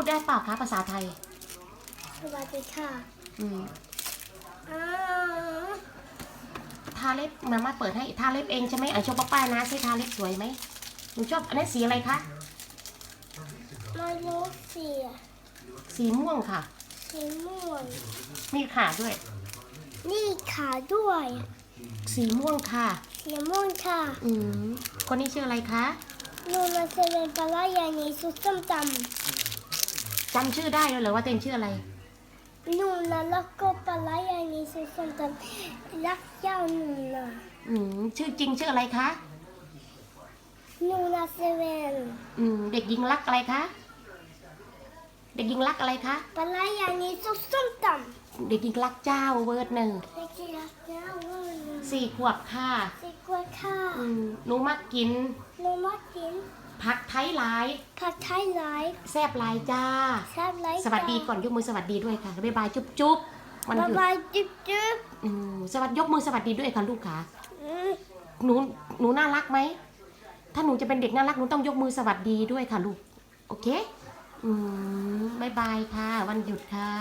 พูดได้เปล่าคะภาษาไทย สวัสดีค่ะอืมอ้าวทาเล็บมามาเปิดให้ทาเล็บเองใช่ไหมอะโชว์ป้าๆนะใช่ทาเล็บสวยไหมหนูชอบอันนี้สีอะไรคะมารู้เสียสีม่วงค่ะ สีม่วงมีขาด้วย นี่ขาด้วย สีม่วงค่ะ สีม่วงค่ะอืมคนนี้ชื่ออะไรคะ นูมาเซเว่นปลาไหลยานีสุดส้มต จำชื่อได้แล้วเหรอว่าเต็มชื่ออะไรำนูนะแล้วก็ปลาไหลยานีสุดส้มตำรักเจ้าหนูนะอืมชื่อจริงชื่ออะไรคะนูนาเซเว่นอืมเด็กหญิงรักอะไรคะเด็กหญิงรักอะไรคะปลาไหลยานีสุดส้มตเด็กหญิงรักเจ้าเวิร์ดหนึ่งำเด็กที่รักเจ้าเว่าหนูสี่ขวบค่ะสิกว่าค่ะอืมหนูมักกินหนูมากิน ผักไทยหลายผัดไทยหลายแซบหลายจ้า แซ่บหลายสวัสดีก่อนยกมือสวัสดีด้วยค่ะบ๊ายบายจุ๊บจุ๊บวันบ๊ายหยุดบายจิ๊บจิ๊บอืมสวัสดียกมือสวัสดีด้วยค่ะลูกค่ะ อืมหนูหนูน่ารักไหม ถ้าหนูจะเป็นเด็กน่ารักหนูต้องยกมือสวัสดีด้วยค่ะลูก โอเค อืมบายบายค่ะ วันหยุดค่ะ